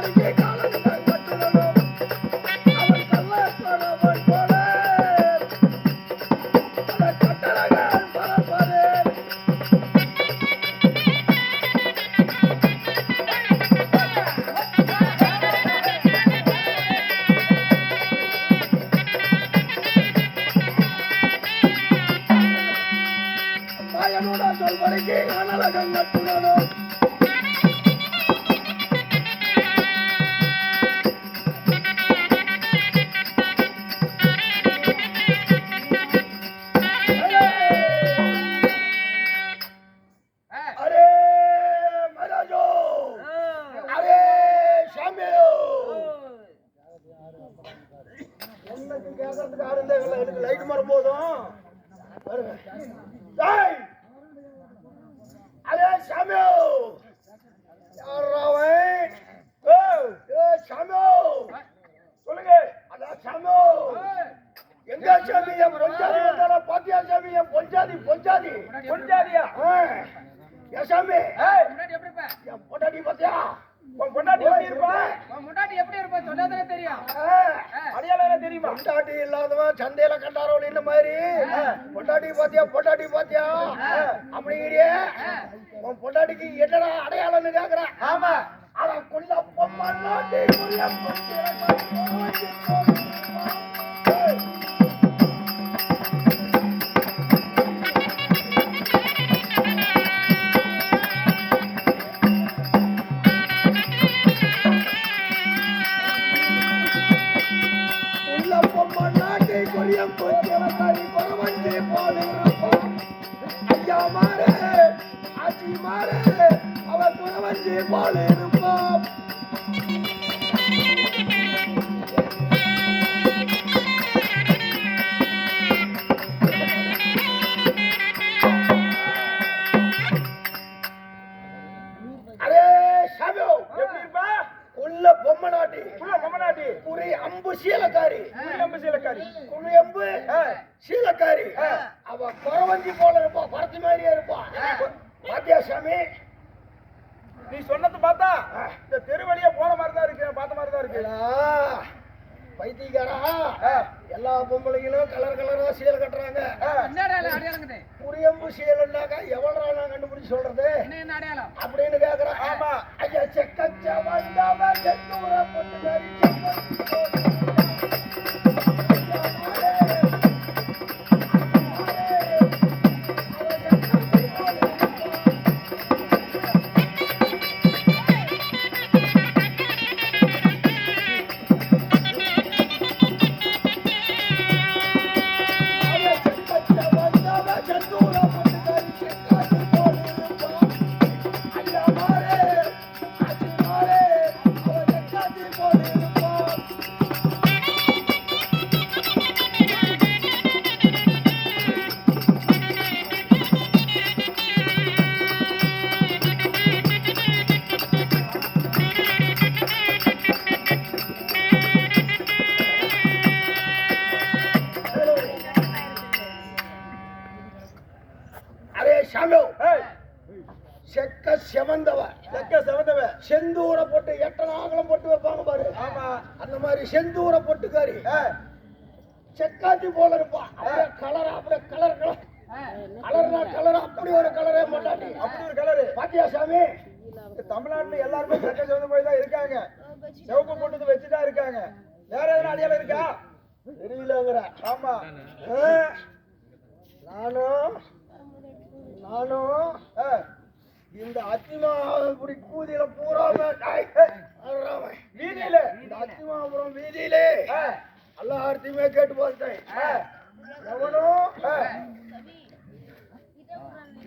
gonna get எங்க சாமி என் பொஞ்சாதி வந்தாலும் பாத்தியா சாமி என் பொஞ்சாதி பொஞ்சாதி பொஞ்சாதியா என் சாமி? என் பொண்டாட்டி பாத்தியா? உன் பொண்டாட்டி எப்படி இருப்பா? உன் முன்னாடி எப்படி இருப்ப? சொன்னாதானே தெரியும். அடையாளம் என்ன தெரியுமா? பொண்டாட்டி இல்லாதவன் சந்தையில கண்டாரோ இந்த மாதிரி? பொண்டாட்டி பாத்தியா? பொண்டாட்டி பாத்தியா? அப்படிங்கிறியே? உன் பொண்டாட்டிக்கு என்னடா அடையாளம்னு கேக்குறேன் ஆமா. அட கொல்ல பொம்மல்லாட்டி கொல்ல சீலைன்னாக்கா எவ்வளவு நான் கண்டுபிடிச்சு சொல்றது? அப்படின்னு கேக்குறேன். ஆமா. ஐயா செக்கச்ச வந்தவ செந்தூர செந்தூர போட்டு எட்டன ஆகலம் போட்டு வைப்பாங்க பாரு. ஆமா. அந்த மாதிரி செந்தூர பொட்டுக்காரி. செக்காத்தி போல இருப்பான் கலர் அப்படியே கலர் கலர். கலர்னா கலர் அப்படி ஒரு கலரே மாட்டாட்டி அப்படி ஒரு கலரு. பாத்தியா சாமி? தமிழ்நாட்டுல எல்லாருமே செக்க சிவந்த போய் தான் இருக்காங்க. சிவப்பு போட்டது வச்சு தான் இருக்காங்க. வேற எதனா அடையாளம் இருக்கா? தெரியலங்கிற. ஆமா. நானும் நானும் ஆ, இந்த அத்திமா இப்படி கூதியில பூரா வீதியில. இந்த அத்திமாபுரம் வீதியிலே. ஆ, எல்லாத்தையுமே கேட்டு பார்த்தேன் எவனும்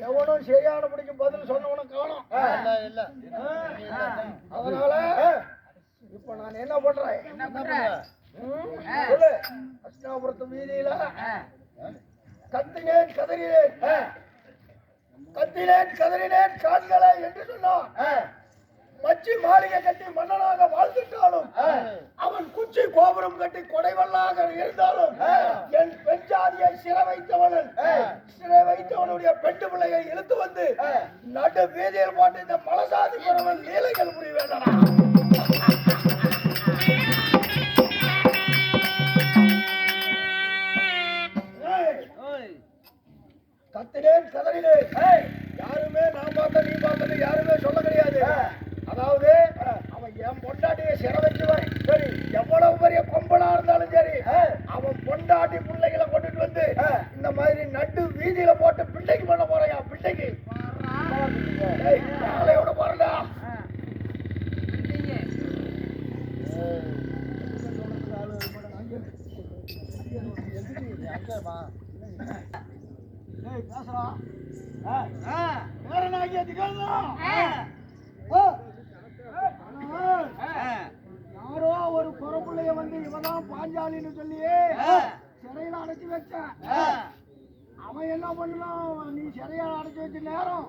எவனும் சரியான பிடிக்கும் பதில் சொன்னவனும் காணும். அதனால இப்ப நான் என்ன பண்றேன்? அஸ்தாபுரத்து வீதியில கத்தினேன் கதறினேன். கத்தினேன் கதறினேன் காண்களே என்று சொன்னான். மச்சி மாளிகை கட்டி மன்னனாக வாழ்ந்துட்டாலும் அவன் குச்சி கோபுரம் கட்டி கொடைவல்லாக இருந்தாலும் என் பெஞ்சாதியை சிறை வைத்தவனன் சிறை வைத்தவனுடைய பெண்டு பிள்ளையை இழுத்து வந்து நடு வீதியில் போட்டு இந்த மலசாதி குறவன் லீலைகள் இருந்தாலும் சரி அவன் பொண்டாட்டி பிள்ளைகளை கொண்டுட்டு வந்து இந்த மாதிரி நட்டு வீதியில போட்டு பிள்ளைக்கு பண்ண போறையா பிள்ளைக்கு? காலையோட போறடா? பேசுறான் பாஞ்சாலின்னு சொல்லி சிறையில அடைச்சு வச்சேன் அவன் என்ன பண்ணலாம் நீ சிறையில அடைச்சு வச்ச நேரம்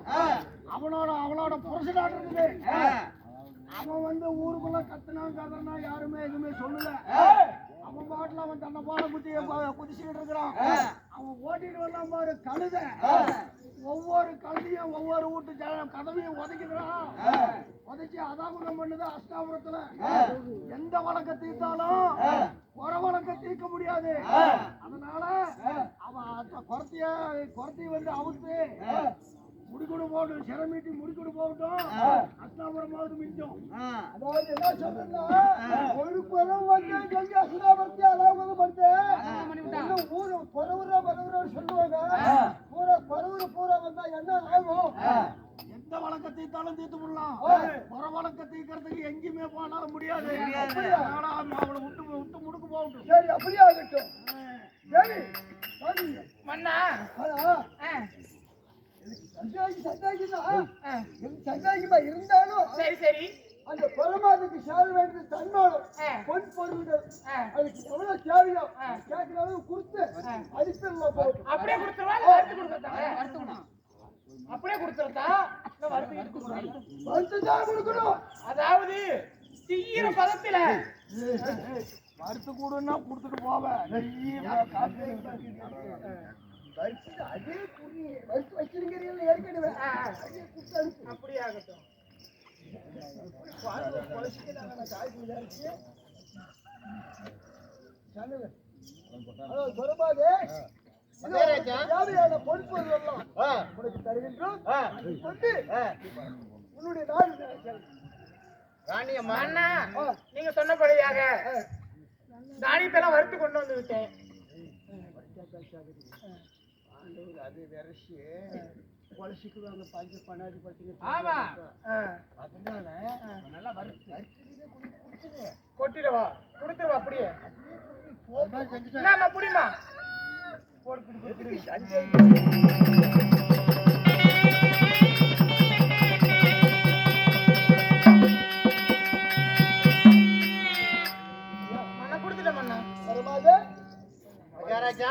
அவனோட அவளோட புருஷனாட்டு இருக்குது. அவன் வந்து ஊருக்குள்ள கத்துனான் கதறனா யாருமே எதுவுமே சொல்லல. அவன் பாட்டுல அவன் தன்னை பாட குத்தி குதிச்சுக்கிட்டு இருக்கிறான். அவன் ஓட்டிட்டு வந்தான் பாரு கழுத. ஒவ்வொரு கழுதையும் ஒவ்வொரு வீட்டு கதவையும் உதைக்கிறான் உதைச்சு அதாபகம் பண்ணுது அஷ்டாபுரத்துல. எந்த வழக்க தீர்த்தாலும் குற வழக்க தீர்க்க முடியாது. அதனால அவன் அந்த குறத்தைய குறத்தைய வந்து அவுத்து முடிக்கொடு போகட்டும் சிரமீட்டி முடிக்கொடு போகட்டும் அஷ்டாபுரமாவது மிஞ்சம். அதாவது என்ன சொல்றேன்னா ஒரு குறம் வந்து கங்கை அசுராபர்த்தி அதாவது படுத்து இன்னும் ஊரு? குறவுரா பரவுரா சொல்லுவாங்க. பூரா குறவுரு பூரா வந்தா என்ன ஆகும்? எந்த வழக்க தீர்த்தாலும் தீர்த்து விடலாம். குற வழக்க தீர்க்கறதுக்கு எங்கேயுமே போனாலும் முடியாது. அவளை விட்டு விட்டு முடுக்கு போகட்டும். சரி அப்படியே ஆகட்டும் சரி மன்னா. சந்தாகிமா இருந்தாலும் சரி சரி. அந்த பரமாதுக்கு சேர வேண்டியது தன்னோடும் ஆ. பொன் பொருள்கள். அதுக்கு எவ்வளவு தேவையோ கேட்கிற அளவு கொடுத்து அப்படியே கொடுத்துருவா வறுத்து கொடுக்கறதா? அப்படியே கொடுத்துருதா இல்ல வறுத்து தான் கொடுக்கணும். அதாவது தீயிர பதத்துல. வறுத்து கொடுன்னா கொடுத்துட்டு போவேன். வறுத்து அதே புரி வறுத்து வச்சிருக்கிறீங்க ஏற்கனவே அப்படியே ஆகட்டும் அண்ணா நீங்க சொன்னபடியாக தானியத்தெல்லாம் வறுத்து கொண்டு வந்து விட்டேன். அது விரசி பொலிசிக்குவாங்க பஞ்சு பண்ணாடி பட்டிங்க ஆமா. அதனால நல்லா வறுத்து. கொட்டிடவா? கொடுத்துருவா அப்படியே? புரியுமா வருமாதே மகாராஜா?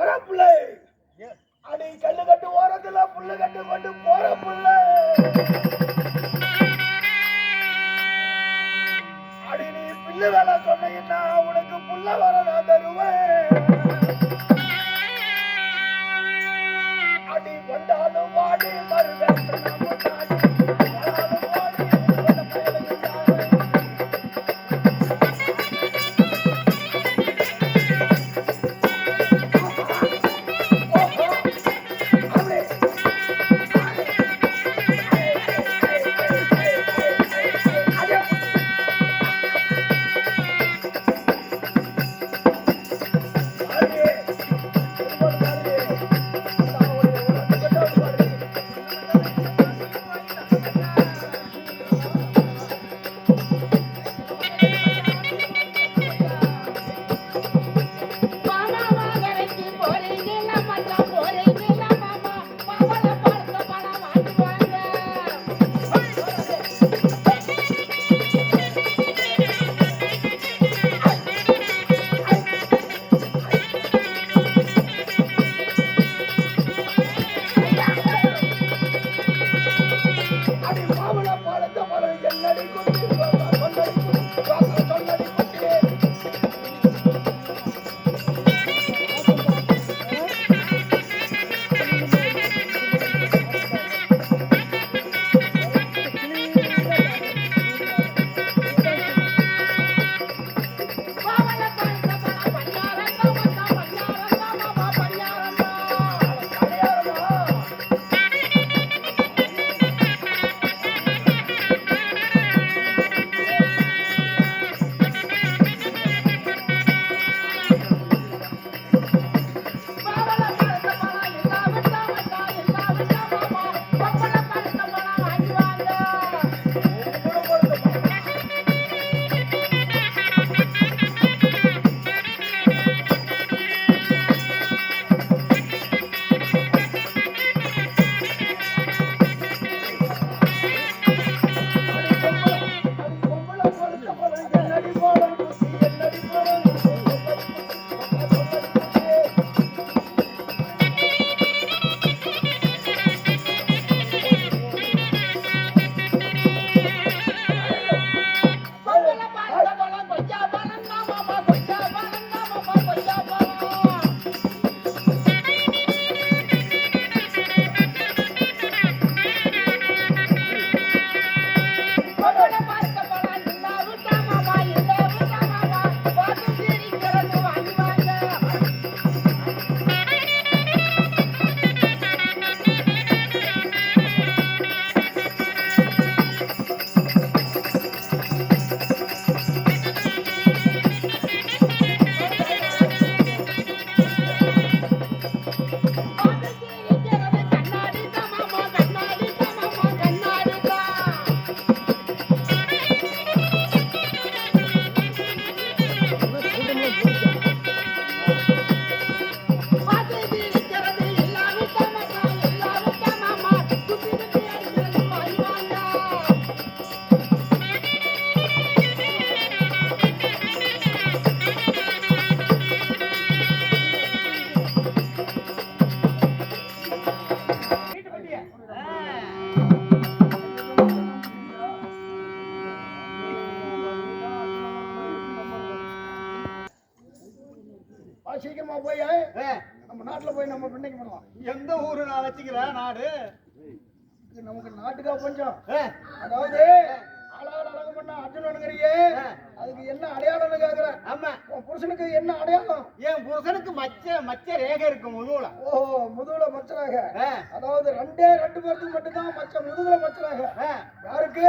என்ன அடையாளம்னு கேக்குறேன்? ஆமா. உன் புருஷனுக்கு என்ன அடையாளம்? என் புருஷனுக்கு மச்ச மச்ச ரேகை இருக்கு முதுகுல. ஓ முதுகுல மச்சராக ஆ, அதாவது ரெண்டே ரெண்டு பேருக்கு மட்டும்தான் மச்ச முதுகுல மச்சராக ஆ, யாருக்கு?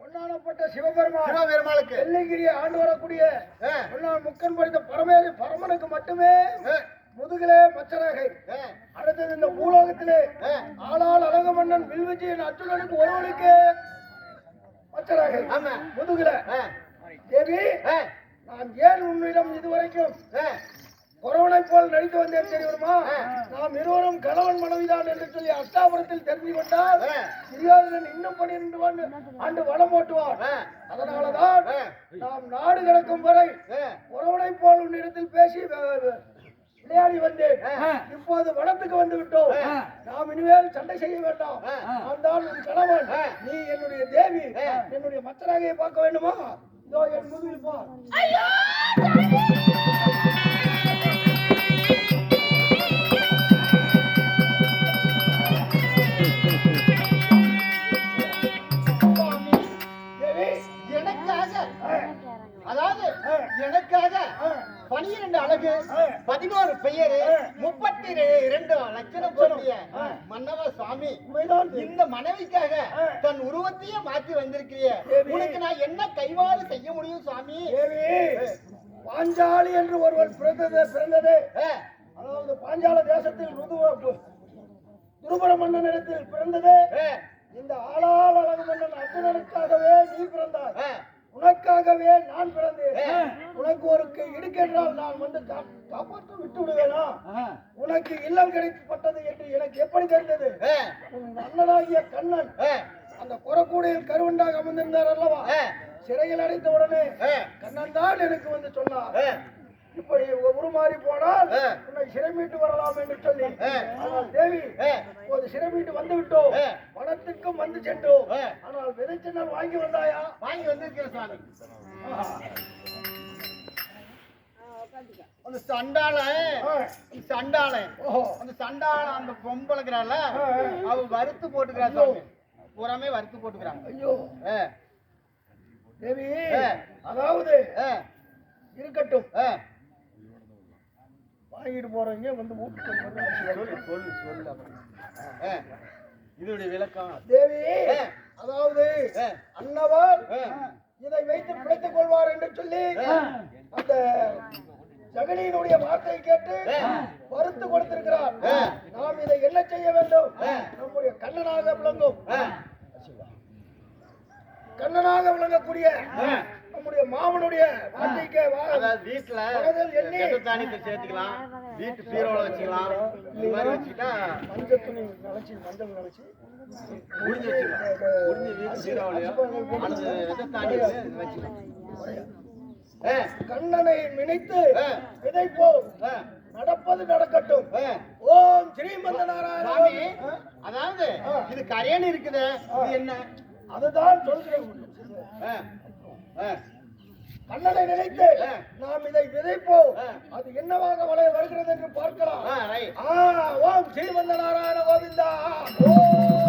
பொன்னானப்பட்ட சிவபெருமான். சிவபெருமாளுக்கு. வெள்ளிங்கிரியை ஆண்டு வரக்கூடிய பொன்னான் முக்கன் படித்த பரமேறி பரமனுக்கு மட்டுமே முதுகிலே மச்சராகை அடுத்தது இந்த பூலோகத்திலே ஆ. ஆளாள் அழகு மன்னன் வில்விஜயன் அர்ஜுனனுக்கு ஒருவனுக்கு மச்சராகை. முதுகுல. தேவி ஆ, நான் ஏன் உன்னிடம் இதுவரைக்கும் கொரோனை போல் நடித்து வந்தேன் தெரியுமா. நாம் இருவரும் கணவன் மனைவிதான் என்று சொல்லி அஷ்டாபுரத்தில் தெரிந்து கொண்டால். துரியோதனன் இன்னும் பன்னிரண்டு ஆண்டு ஆண்டு வளம் ஓட்டுவான் அதனாலதான். நாம் நாடு கடக்கும் வரை உறவனை போல் உன்னிடத்தில் பேசி விளையாடி வந்தேன். இப்போது வனத்துக்கு வந்து விட்டோம். நாம் இனிமேல் சண்டை செய்ய வேண்டாம். நான் தான் உன் கணவன். நீ என்னுடைய தேவி. என்னுடைய மச்சராகையை பார்க்க வேண்டுமா இதோ அதாவது பாஞ்சால தேசத்தில் ருதுவ துருபர மன்னனிடத்தில் பிறந்தது இந்த ஆளாள் அழகு மன்னன் அர்ஜுனனுக்காகவே நீ பிறந்தாய். உனக்காகவே நான் பிறந்தேன். உனக்கு ஒரு இடுக்கென்றால் நான் வந்து காப்பாற்ற விட்டு விடுவேனா? உனக்கு இல்லம் கிடைக்கப்பட்டது என்று எனக்கு எப்படி தெரிந்தது? உன் அண்ணனாகிய கண்ணன் அந்த குறக்கூடையில் கருவண்டாக அமர்ந்திருந்தார் அல்லவா? சிறையில் அடைத்த உடனே கண்ணன் தான் எனக்கு வந்து சொன்னார். இப்படி உருமாறி போனால். உன்னை சிறை மீட்டு வரலாம் என்று சொல்லி. தேவி இப்போது சிறை மீட்டு வந்து விட்டோம் ஆ. வனத்திற்கும் வந்து சென்றோம். ஆனால் விதைச்சென்னல் வாங்கி வந்தாயா? வாங்கி வந்திருக்கிறேன் சுவாமி அந்த சண்டாளன் ஆ. அந்த சண்டாளன் ஓஹோ. அந்த பொம்பளைக்கிறாள். அவ வறுத்து போட்டுக்கிறா பூராமே வறுத்து போட்டுக்கிறாங்க. ஐயோ. ஆ, தேவி ஆ. அதாவது ஆ, இருக்கட்டும். ஆ. வாங்கிட்டு போறவங்க வந்து வீட்டுக்கு வந்து சொல்லு சொல்லு சொல்லு அப்புறம். ஆ, இதோடைய விளக்கம் தேவி. அதாவது அன்னவர் இதை வைத்து பிழைத்துக் கொள்வார் என்று சொல்லி. அந்த ஜெகனியினுடைய வார்த்தையை கேட்டு. மறுத்து கொடுத்திருக்கிறார். நாம் இதை என்ன செய்ய வேண்டும். நம்முடைய கண்ணனாக விளங்கும் கண்ணனாக விளங்கக்கூடிய. நம்முடைய மாமனுடைய வார்த்தைக்கு வா- அதாவது வீட்டுல தானியத்தை சேர்த்துக்கலாம். வீட்டு பீரோல வச்சுக்கலாம். இந்த மாதிரி வச்சுக்கிட்டா மஞ்சள் துணி நினைச்சு மஞ்சள் நினைச்சு முடிஞ்சு வச்சுக்கலாம். முடிஞ்சு வீட்டு பீரோலையோ அல்லது வெட்ட தானியத்தை வச்சுக்கலாம். கண்ணனை நினைத்து. விதைப்போம். நடப்பது நடக்கட்டும். ஓம் ஸ்ரீமந்த நாராயண. அதாவது. இது கரையான்னு இருக்குது. இது என்ன? அதுதான் சொல்கிறேன் கண்ணனை நினைத்து. நாம் இதை விதைப்போம். அது என்னவாக வளர வருகிறது என்று பார்க்கலாம். ஆ, ஓம் ஸ்ரீமந்த நாராயண கோவிந்தா. ஓம்